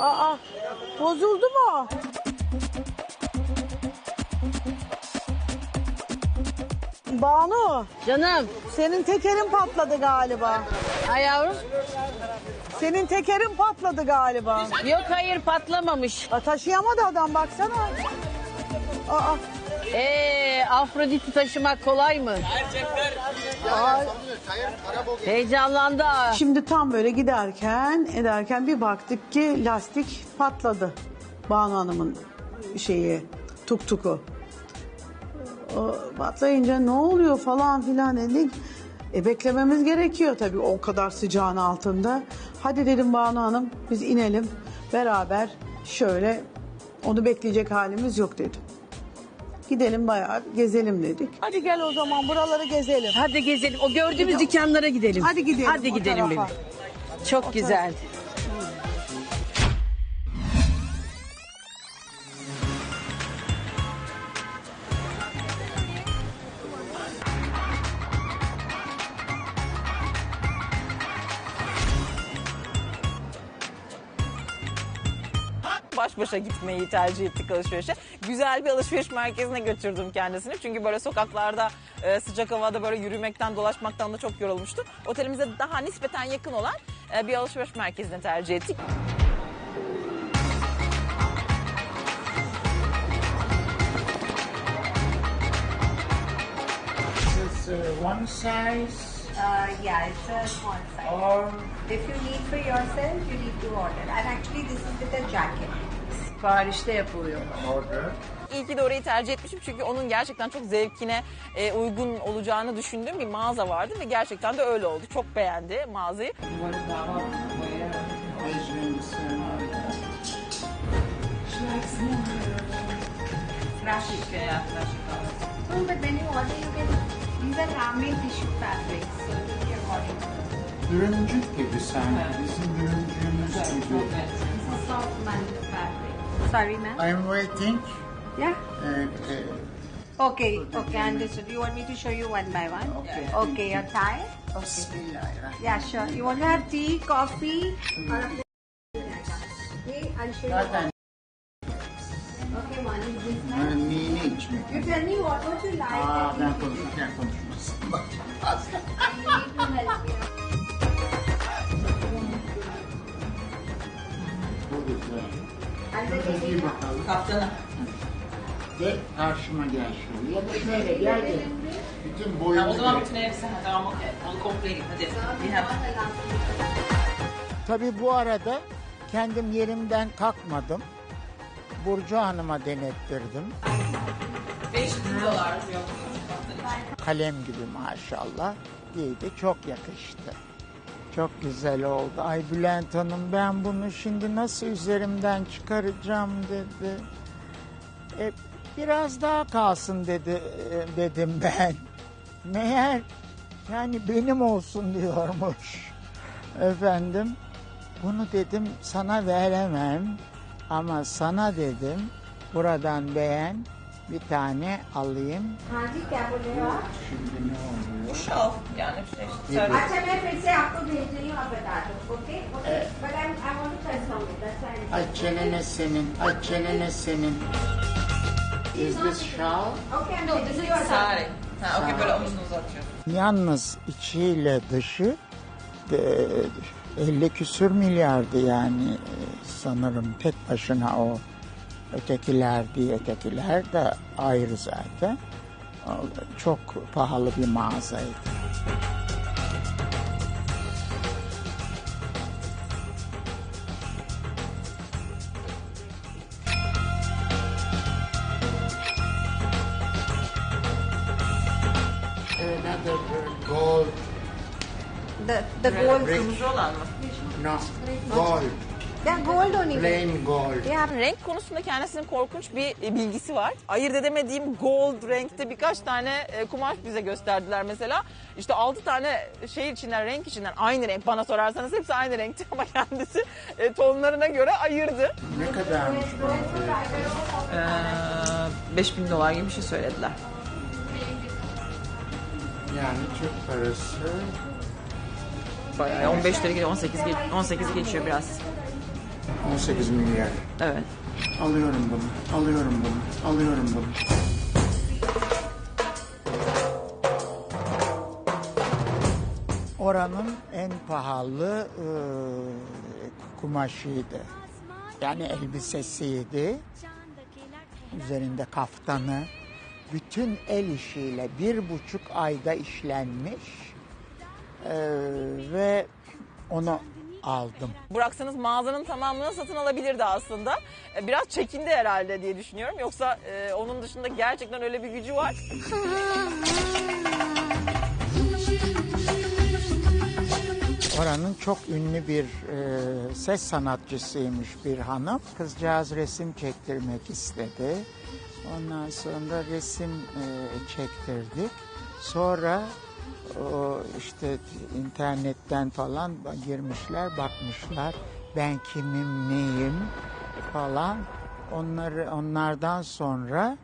Aa, bozuldu mu? Banu, Canım. senin tekerin patladı galiba. Ay yavrum. Senin tekerin patladı galiba. Yok hayır patlamamış. Aa, taşıyamadı adam baksana. Aa, Ee, Afrodit'i taşımak kolay mı? Heyecanlandı. Şimdi tam böyle giderken ederken bir baktık ki lastik patladı. Banu Hanım'ın şeyi tuk tuku. O patlayınca ne oluyor falan filan dedik. E beklememiz gerekiyor tabii o kadar sıcağın altında. Hadi dedim Banu Hanım biz inelim beraber şöyle onu bekleyecek halimiz yok dedim. Gidelim bayağı gezelim dedik. Hadi gel o zaman buraları gezelim. Hadi gezelim. O gördüğümüz dükkanlara gidelim. Hadi gidelim Hadi o gidelim benim. Çok güzel. Baş başa gitmeyi tercih ettik alışverişe. Güzel bir alışveriş merkezine götürdüm kendisini. Çünkü böyle sokaklarda e, sıcak havada böyle yürümekten dolaşmaktan da çok yorulmuştu. Otelimize daha nispeten yakın olan e, bir alışveriş merkezine tercih ettik. Uh, one size Uh, yeah, it's a small size. or If you need for yourself, you need to order. And actually, this is with a jacket. Siparişte yapılıyor. order? İyi ki de orayı tercih etmişim çünkü onun gerçekten çok zevkine e, uygun olacağını düşündüğüm bir mağaza vardı ve gerçekten de öyle oldu. Çok beğendi mağazayı. Measuring No, but when you order, you get these are ramen tissue fabrics, so it will be according to Dürümcük gibi sanki. Bizim dürümcüğümüz gibi. This is soft mantle fabric. Sorry, ma'am. I'm waiting. Yeah. Uh, uh, Okay. Okay, understood. Do you want me to show you one by one? Okay. Okay, your tie. Okay. Yeah, sure. You want to have tea, coffee, or a Okay, I'll show you. Okay, one is this e, tell me what would you like. Aa ben konuşurken konuşmasın. Giy lady- bakalım. Kaptanı. Gel karşıma gel şöyle. Ya da şöyle gel gel. Bütün boyunu gel. hepsi tamam okey. Onu komple git hadi. Bir hemen. Tabii bu arada kendim yerimden kalkmadım. Burcu Hanım'a denettirdim. 500 dolar. Kalem gibi maşallah giydi. Çok yakıştı. Çok güzel oldu. Ay Bülent Hanım ben bunu şimdi nasıl üzerimden çıkaracağım dedi. E, biraz daha kalsın dedi e, dedim ben. Meğer yani benim olsun diyormuş. Efendim bunu dedim sana veremem ama sana dedim buradan beğen bir tane alayım. हाँ जी क्या बोल रहे हो आप Şimdi ne oluyor? Şal yani şey. अच्छा मैं फिर से आपको भेज रही हूँ आप बता दो okay okay but I I want to confirm it that's why Ay çenene senin, ay çenene senin. Is this shawl? Okay I am this is Sari. Ha okey böyle omuzunu uzatıyorsun. Yalnız içiyle dışı e, 50 küsür milyardı yani e, sanırım tek başına o. Ötekiler diye ötekiler de ayrı zaten. Çok pahalı bir mağazaydı. Another gold, the the gold Kırmızı olan mı? no, gold, yeah gold only plain gold. yeah Renk konusunda kendisinin korkunç bir e, bilgisi var. Ayırt edemediğim gold renkte birkaç tane e, kumaş bize gösterdiler mesela. İşte 6 tane şey içinden, renk içinden aynı renk. Bana sorarsanız hepsi aynı renkti ama kendisi e, tonlarına göre ayırdı. Ne kadarmış bu? Ee, 5000 dolar gibi bir şey söylediler. Yani Türk parası Bayağı 15 lira gidiyor, 18 ge- 18 geçiyor biraz. 18 milyar. Evet. Alıyorum bunu, alıyorum bunu, alıyorum bunu. Oranın en pahalı e, kumaşıydı. Yani elbisesiydi. Üzerinde kaftanı. Bütün el işiyle bir buçuk ayda işlenmiş. E, ve onu aldım. Bıraksanız mağazanın tamamını satın alabilirdi aslında. E, Biraz çekindi herhalde diye düşünüyorum. Yoksa e, onun dışında gerçekten öyle bir gücü var. Oranın çok ünlü bir e, ses sanatçısıymış bir hanım. Kızcağız resim çektirmek istedi. Ondan sonra resim e, çektirdik. Sonra o işte internetten falan girmişler, bakmışlar. Ben kimim, neyim falan. Onları onlardan sonra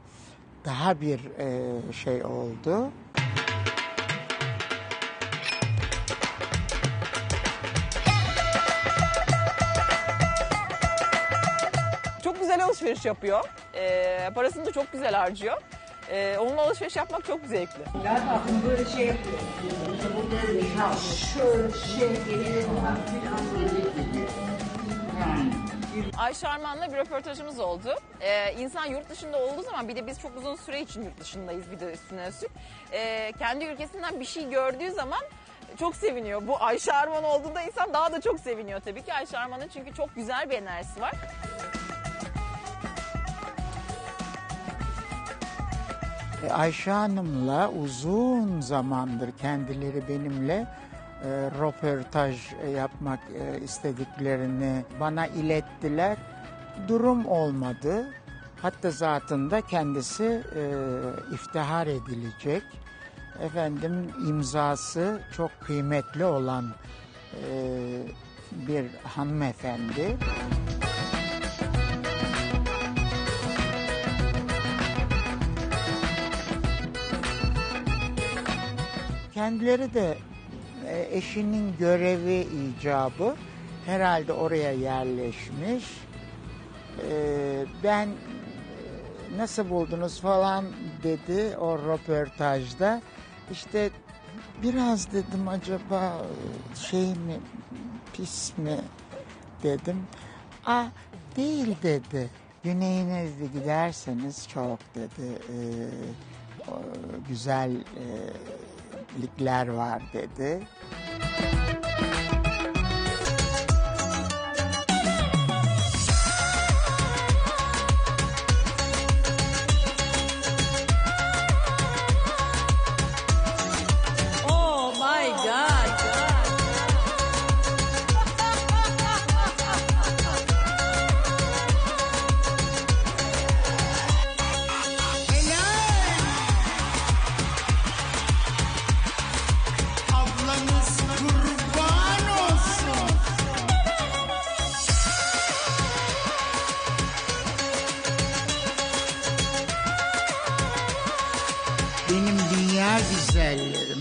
daha bir e, şey oldu. Çok güzel alışveriş yapıyor. E, parasını da çok güzel harcıyor. E, onunla alışveriş yapmak çok zevkli. böyle şey yapıyor. Şu şey Ayşe Arman'la bir röportajımız oldu. Ee, insan yurt dışında olduğu zaman bir de biz çok uzun süre için yurt dışındayız bir de üstüne üstlük. Ee, kendi ülkesinden bir şey gördüğü zaman çok seviniyor. Bu Ayşe Arman olduğunda insan daha da çok seviniyor tabii ki. Ayşe Arman'ın çünkü çok güzel bir enerjisi var. E, Ayşe Hanım'la uzun zamandır kendileri benimle e, röportaj yapmak e, istediklerini bana ilettiler. Durum olmadı. Hatta zatında kendisi e, iftihar edilecek. Efendim imzası çok kıymetli olan e, bir hanımefendi. Kendileri de e, eşinin görevi icabı herhalde oraya yerleşmiş. E, Ben e, nasıl buldunuz falan dedi o röportajda. İşte biraz dedim acaba şey mi pis mi dedim. Ah değil dedi. Güneyine dedi, giderseniz çok dedi. e, o, güzellikler var dedi. calhar, Gisele,